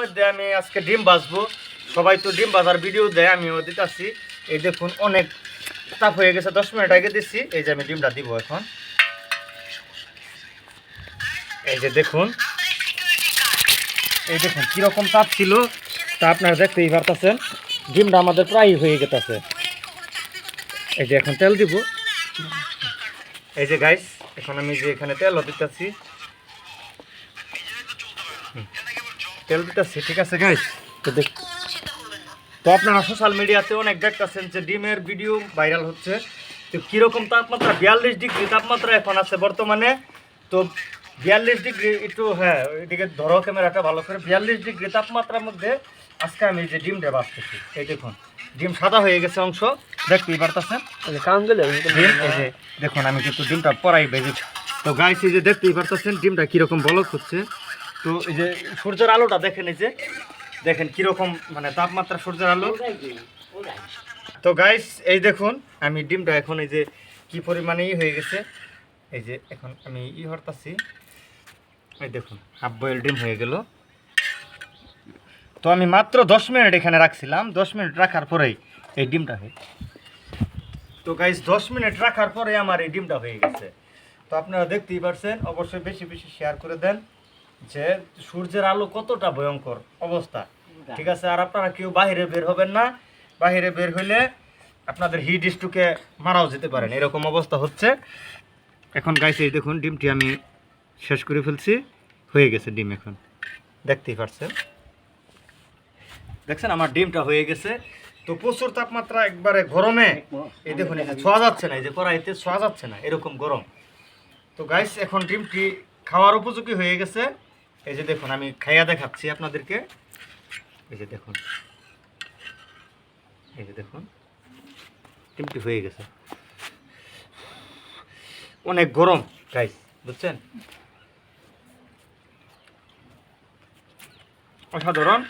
মধ্যে আমি আজকে ডিম বাজবো সবাই তো ডিম বাজার ভিডিও দেয়, আমিও দিতেছি। এই দেখুন, অনেক তাপ হয়ে গেছে। দশ মিনিট আগে দিচ্ছি এই যে আমি ডিমটা দিব এখন। এই যে দেখুন, এই দেখুন কীরকম তাপ ছিল, তা আপনারা দেখতেই পারতেছেন। ডিমটা আমাদের প্রায় হয়ে গেতেছে। এই যে এখন তেল দিব। এই যে গাইস এখন আমি যে এখানে তেলও দিতেছি। তেল দিতেছি ঠিক আছে গাইস তো দেখ তো আপনারা সোশ্যাল মিডিয়াতে অনেক দেখতেছেন যে ডিমের ভিডিও ভাইরাল হচ্ছে। তো কীরকম তাপমাত্রা? বিয়াল্লিশ ডিগ্রি তাপমাত্রা এখন আছে বর্তমানে। তো বিয়াল্লিশ ডিগ্রি একটু হ্যাঁ এদিকে ধরো ক্যামেরাটা ভালো করে। বিয়াল্লিশ ডিগ্রি তাপমাত্রার মধ্যে আজকে আমি যে ডিমটা বাঁচতেছি এই দেখুন ডিম সাদা হয়ে গেছে অংশ। দেখতেই পারতেছেন? দেখুন আমি কিন্তু ডিমটা পরাই ভেজেছি তো এই যে দেখতেই পারতেছেন ডিমটা কীরকম বলক হচ্ছে? তো এই যে সূর্যের আলোটা দেখেন, এই যে দেখেন কীরকম মানে তাপমাত্রা সূর্যের আলো। তো গাইস এই দেখুন, আমি ডিমটা এখন এই যে কি পরিমাণে ই হয়ে গেছে। এই যে এখন আমি ই হরতাছি। এই দেখুন হাফ বয়েল ডিম হয়ে গেল। তো আমি মাত্র দশ মিনিট এখানে রাখছিলাম। দশ মিনিট রাখার পরেই এই ডিমটা হয়ে তো গাইস দশ মিনিট রাখার পরে আমার এই ডিমটা হয়ে গেছে। তো আপনারা দেখতেই পারছেন, অবশ্যই বেশি বেশি শেয়ার করে দেন। যে সূর্যের আলো কতটা ভয়ঙ্কর অবস্থা। ঠিক আছে আর আপনারা কেউ বাইরে বের হবেন না। বাইরে বের হইলে আপনাদের হিট স্ট্রোকে মারাও যেতে পারেন এরকম অবস্থা হচ্ছে। এখন গাইছে দেখুন ডিমটি আমি শেষ করে ফেলছি। হয়ে গেছে ডিম এখন। দেখতেই পারছেন। দেখছেন আমার ডিমটা হয়ে গেছে। তো প্রচুর তাপমাত্রা একবারে গরমে। এই দেখুন ছোঁয়া যাচ্ছে না এই যে কড়াইতে ছোঁয়া যাচ্ছে না এরকম গরম। তো গাইস এখন ডিমটি খাওয়ার উপযোগী হয়ে গেছে। এই যে দেখুন, আমি খাইয়া দেখাচ্ছি আপনাদেরকে। এই যে দেখুন। এই যে দেখুন তিনটি হয়ে গেছে। অনেক গরম গাইস বুঝছেন? অসাধারণ।